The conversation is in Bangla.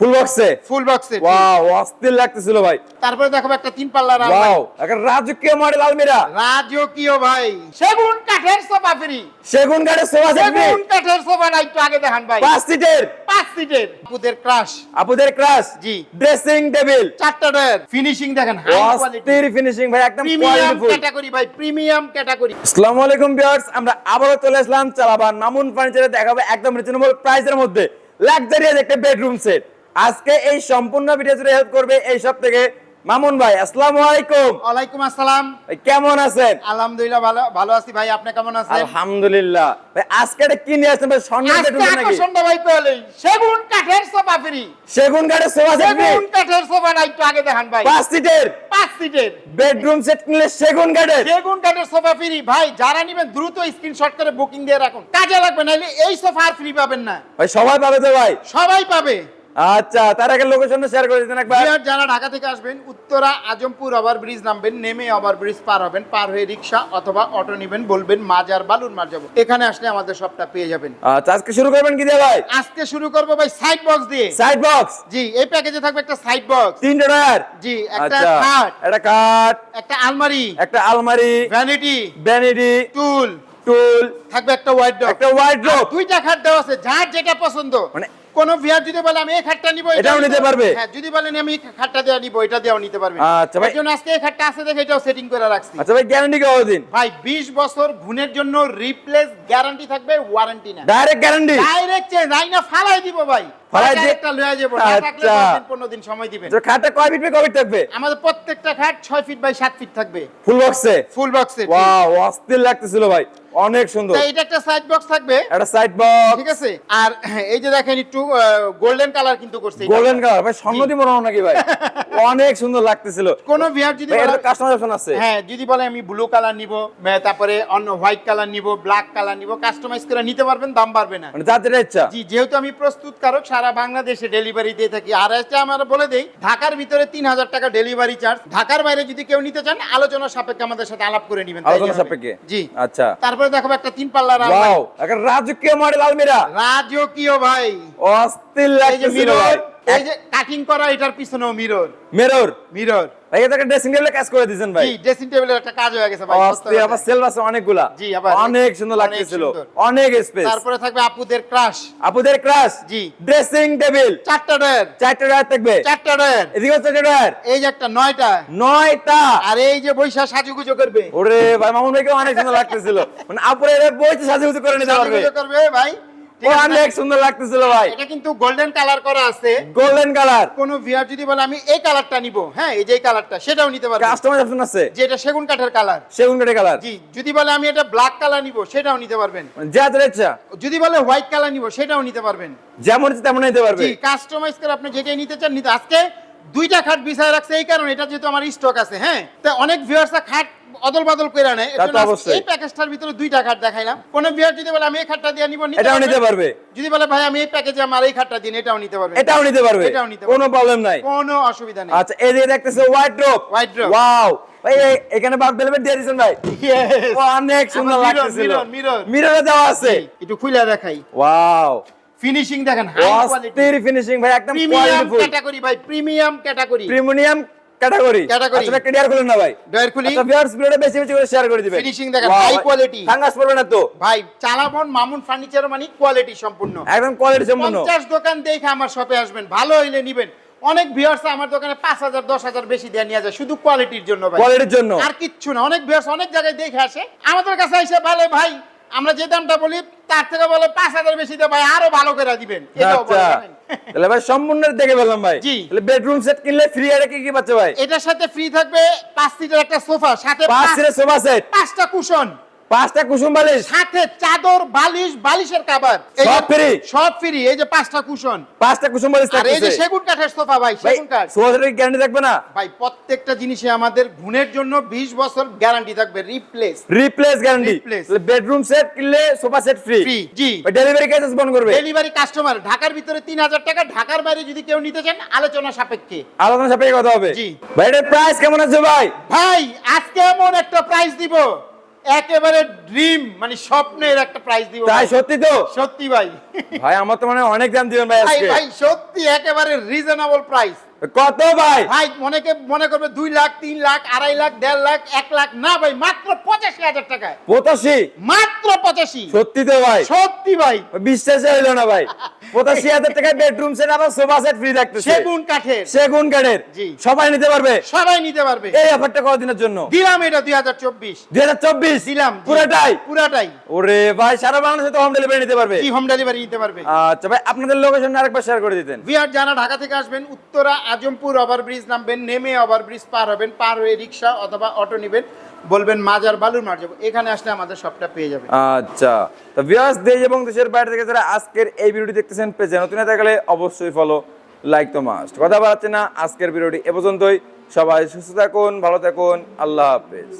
ফুল বক্সে ফুল বক্সে ওয়াও অস্থির লাগতেছিল ভাই। তারপরে দেখাবো একটা তিন পাল্লার ওয়াও একটা রাজকীয় মডেল আলমিরা। রাজকীয় ভাই। সেগুন কাঠের সোফা ফ্রি সেগুন কাঠের সোফা সেগুন কাঠের সোফা না একটু আগে দেখান ভাই। পাঁচ সিটের। পাঁচ সিটের। আপুদের ক্রাশ আপুদের ক্লাস জি। ড্রেসিং টেবিল চারটা ডয়ের ফিনিশিং দেখেন হাই ফিনিশিং ভাই একদম প্রিমিয়াম ক্যাটাগরি ভাই প্রিমিয়াম ক্যাটাগরি আসসালামু আলাইকুম ভিউয়ার্স আমরা আবারও চলে আসলাম চালাবান মামুন ফার্নিচারে দেখাবো একদম রিজনেবল প্রাইসের মধ্যে। লাক্সারিয়াস একটা বেডরুম সেট আজকে এই সম্পূর্ণ ভিডিও জুড়ে হেল্প করবে এই সব থেকে মামুন ভাই আসসালামু আলাইকুম। ওয়ালাইকুম আসসালাম। কেমন আছেন? আলহামদুলিল্লাহ ভালো ভালো আছি ভাই আপনি কেমন আছেন? আলহামদুলিল্লাহ। ভাই আজকে এটা কি নিয়ে আসছেন? ভাই স্বর্ণের আজকে বেডরুম নাকি? আকর্ষণটা ভাই পেলেই সেগুন কাঠের সোফা ফ্রি। সেগুন কাঠের সোফা সেট সেগুন কাঠের সোফা না একটু আগে দেখান ভাই। পাঁচ সিটের? পাঁচ সিটের। বেডরুম সেট কিনলে সেগুন কাঠের? সেগুন কাঠের সোফা ফ্রি। ভাই যারা নিবেন দ্রুত স্ক্রিনশট করে বুকিং দিয়ে রাখুন। কাজে লাগবে নাহলে এই সোফা আর ফ্রি পাবেন না। ভাই সবাই পাবে তো ভাই? সবাই পাবে। আচ্ছা তার আগে লোকেশনটা শেয়ার করে দিতেন একবার। যারা ঢাকা থেকে আসবেন উত্তরা আজমপুর ওভার ব্রিজ নামবেন নেমে ওভার ব্রিজ পার হবেন পার হয়ে রিক্সা অথবা অটো নেবেন বলবেন মাজার বালুর মার যাব। এখানে আসলে আমাদের সবটা পেয়ে যাবেন। আচ্ছা আজকে শুরু করবেন কি দিয়ে ভাই? আজকে শুরু করব ভাই সাইড বক্স দিয়ে। সাইড বক্স জি এই প্যাকেজে থাকবে একটা সাইড বক্স তিনটে জি একটা আচ্ছা খাট। একটা কাঠ একটা আলমারি। একটা আলমারি। ভ্যানিটি ভ্যানিটি টুল টুল থাকবে একটা ওয়াইড একটা ওয়াইড ওয়ার্ড্রোব দুইটা খাট দেওয়া আছে যার যেটা পছন্দ। মানে কোন ভিয়ার যদি বলে আমি এই খাটটা নিব এটাও নিতে পারবে? হ্যাঁ যদি বলেন আমি খাটটা নিব এটা দেওয়া নিতে পারবে। আচ্ছা ভাই। আজকে এই খাটটা আছে দেখে এটাও সেটিং করে রাখছি। আচ্ছা ভাই গ্যারান্টি কতদিন ভাই 20 বছর ঘুণের জন্য রিপ্লেস গ্যারান্টি থাকবে ওয়ারেন্টি না। ডাইরেক্ট গ্যারান্টি ডাইরেক্ট চেঞ্জ ফালাই দিব ভাই। ফালাই ফালাই দিয়ে- একটা লয়ে যাব না। 15 দিন সময় দিবেন। তো খাটটা কয় ফিট কয় ফিট থাকবে? আমাদের প্রত্যেকটা খাট 6 ফিট বাই 7 ফিট থাকবে। ফুল বক্সে ফুল বক্সে অস্থির লাগতেছিল ভাই অনেক সুন্দর। এটা একটা সাইড বক্স থাকবে। একটা সাইড বক্স ঠিক আছে? আর এই যে দেখেন একটু গোল্ডেন কালার কিন্তু করছে। গোল্ডেন কালার ভাই স্বর্ণ দিব নাকি ভাই অনেক সুন্দর লাগতেছিল। কোন ভিআর যদি কাস্টমার অপশন আছে। হ্যাঁ যদি বলে আমি ব্লু কালার নিব তারপরে অন্য হোয়াইট কালার নিব ব্ল্যাক কালার নিব কাস্টমাইজ করে নিতে পারবেন দাম বাড়বে না। মানে যার যেটা ইচ্ছা। জি যেহেতু আমি প্রস্তুতকারক সারা বাংলাদেশে ডেলিভারি দিয়ে থাকি। আর একটা আমরা বলে দেই ঢাকার ভিতরে তিন হাজার টাকা ডেলিভারি চার্জ ঢাকার বাইরে যদি কেউ নিতে চান আলোচনা সাপেক্ষে আমাদের সাথে আলাপ করে নেবেন। আলোচনা সাপেক্ষে? জি। আচ্ছা। তারপরে দেখো একটা তিন পাল্লার আলমারি। একটা রাজকীয় মডেল আলমিরা। রাজকীয় ভাই। অস্থির ভাই। মিরর। এই যে কাটিং করা এটার পিছনেও মিরর মিরর মিরর ভাই এটা ড্রেসিং টেবিলে কাজ করে দিয়েছেন ভাই। জি ড্রেসিং টেবিলের একটা কাজ হয়ে গেছে ভাই অস্থির আবার সেলফ আছে অনেকগুলা। জি, আবার অনেক সুন্দর লাগতেছিল। অনেক স্পেস তারপরে থাকবে আপুদের ক্রাশ আপুদের ক্লাস জি। ড্রেসিং টেবিল চারটা ডয়ের চারটে থাকবে। চারটা ডয়ের এদিকে চারটে টায়ার এই যে একটা নয়টা। নয়টা। আর এই যে বৈশা সাজুগুজো করবে। ওরে ভাই মামুন ভাইকে অনেক সুন্দর লাগতেছিল। মানে আপুরে এটা বইতে সাজুগুজু করে নিতে পারবে। সাজুগুজো করবে ভাই? অনেক সুন্দর লাগতেছিল ভাই। এটা কিন্তু গোল্ডেন কালার করা আছে। গোল্ডেন কালার কোন ভিআর যদি বলে আমি এই কালারটা নিব। হ্যাঁ এই যে কালারটা সেটাও নিতে পারবে। কাস্টমার অপশন আছে। যে এটা সেগুন কাঠের কালার সেগুন কাঠের কালার জি যদি বলে আমি এটা ব্ল্যাক কালার নিব সেটাও নিতে পারবেন। যা ইচ্ছা। যদি বলে হোয়াইট কালার নিব সেটাও নিতে পারবেন। যেমন তেমন নিতে পারবে। জি কাস্টমাইজ করে আপনি যেটাই নিতে চান নিতে আজকে দুইটা খাট বিছায় রাখছে এই কারণে। এটা যেহেতু আমার স্টক আছে হ্যাঁ? তো অনেক ভিউয়ার্সরা খাট অদল বদল করে নেয়। এই প্যাকেজটার ভিতরে দুইটা খাট দেখাইলাম। কোন ভিউয়ার যদি বলে আমি এই খাটটা দিয়ে নিব এটাও নিতে পারবে। যদি বলে ভাই আমি এই প্যাকেজে আমার এই খাটটা দিন এটাও নিতে পারবে। এটাও নিতে পারবে। এটাও নিতে কোনো প্রবলেম নাই। কোনো অসুবিধা নেই। আচ্ছা এই যে দেখতেছে হোয়াইট ড্রপ Wardrobe। ওয়াও ভাই এখানে বাদ ভেলভেট দিয়ে দিয়েছেন ভাই। অনেক সুন্দর mirror, mirror। মিররে দেওয়া আছে। একটু খুলে দেখাই। ওয়াও ফিনিশিং দেখেন হাই কোয়ালিটি ফিনিশিং ভাই একদম প্রিমিয়াম ক্যাটাগরি ভাই প্রিমিয়াম ক্যাটাগরি প্রিমিয়াম ক্যাটাগরি। আচ্ছা ক্লিয়ার করুন না ভাই। ডয়ার খুলি। আচ্ছা ভিউয়ার্স ভিডিওটা বেশি বেশি করে শেয়ার করে দিবেন। Finishing দেখেন, high quality। ফাঙ্গাস পড়বে না তো। ভাই চালাবন মামুন ফার্নিচার মানে কোয়ালিটি সম্পূর্ণ। একদম কোয়ালিটি সম্পূর্ণ। পঞ্চাশ দোকান দেখে আমার শপে আসবেন ভালো হইলে নিবেন। অনেক ভিউয়ার্স আমার দোকানে পাঁচ হাজার দশ হাজার বেশি দেওয়া নিয়ে যায় শুধু কোয়ালিটির জন্য ভাই। কোয়ালিটির জন্য। আর কিচ্ছু না অনেক ভিউয়ার্স অনেক জায়গায় দেখে আসে। আমাদের কাছে এসে বলে ভাই আমরা যে দামটা বলি তার থেকে বলে পাঁচ হাজার বেশি দেয় ভাই আরও ভালো করে দিবেন। এটাও বলে আচ্ছা জানেন। তাহলে ভাই সম্পূর্ণ দেখে পেলাম ভাই। তাহলে বেডরুম সেট কিনলে ফ্রি আর কি কি পাচ্ছে ভাই? এটার সাথে ফ্রি থাকবে পাঁচ সিটের একটা সোফা সাথে পাঁচ সিটের সোফা সেট পাঁচটা কুশন পাঁচটা কুসুম বালিশ। সাথে চাদর বালিশ বালিশের কাবার সব free? সব ফ্রি এই যে পাঁচটা কুশন পাঁচটা কুসুম বালিশ আর এই যে সেগুন কাঠের সোফা ভাই সেগুন কাঠ। সোফা সেটের গ্যারান্টি থাকবে না? ভাই প্রত্যেকটা জিনিসে আমাদের গুণের জন্য 20 বছর গ্যারান্টি থাকবে replace replace guarantee bedroom set কিনলে সোফা সেট ফ্রি ফ্রি জি। ডেলিভারি কেসেস বন্ধ করবে। ডেলিভারি কাস্টমার ঢাকার ভিতরে 3000 টাকা ঢাকার বাইরে যদি কেউ নিতে চান আলোচনা সাপেক্ষে। আলোচনা সাপেক্ষে কথা হবে। জি। ভাই এটার প্রাইস কেমন আছে ভাই? ভাই আজকে এমন একটা প্রাইস দিব। একেবারে ড্রিম মানে স্বপ্নের একটা প্রাইস দিব। তাই সত্যি তো? সত্যি ভাই। ভাই আমার তো মনে অনেক দাম দিবেন ভাই আজকে। ভাই সত্যি একেবারে রিজনেবল প্রাইস কত ভাই? ভাই মনেকে মনে করবে দুই লাখ তিন লাখ আড়াই লাখ দেড় লাখ এক লাখ না ভাই মাত্র পঁচাশি হাজার টাকায়। পঁচাশি? মাত্র পঁচাশি। সত্যি তো ভাই। সত্যি ভাই। বিশ্বাসে হইল না ভাই। পঁচাশি হাজার টাকায় বেডরুম সেট আবার সোফা সেট ফ্রি থাকতেছে। সেগুন কাঠের। সেগুন কাঠের। সবাই নিতে পারবে? সবাই নিতে পারবে। এই অফারটা কতদিনের জন্য? দিলাম এটা দুই হাজার চব্বিশ। দুই হাজার চব্বিশ? দিলাম। পুরোটাই? পুরাটাই। ওরে ভাই সারা বাংলাদেশে তো হোম ডেলিভারি নিতে পারবে। কি হোম ডেলিভারি নিতে পারবে? আচ্ছা ভাই আপনাদের লোকেশন আরেকবার শেয়ার করে দিতেন। বিহার যারা ঢাকা থেকে আসবেন উত্তরা আজমপুর ওভারব্রিজ নামবেন নেমে ওভারব্রিজ পার হবেন পার হয়ে রিক্সা অথবা অটো নেবেন। বলবেন মাজার বালুর মার যাব। এখানে আসলে আমাদের সবটা পেয়ে যাবে। আচ্ছা তো ভিউয়ার্স দেশ এবং দেশের বাইরে থেকে যারা আজকের এই ভিডিওটি দেখতেছেন, পেজে নতুন থাকলে অবশ্যই ফলো লাইক তো মাস্ট কথা বাড়াচ্ছে না, আজকের ভিডিওটি এ পর্যন্তই। সবাই সুস্থ থাকুন, ভালো থাকুন, আল্লাহ হাফেজ।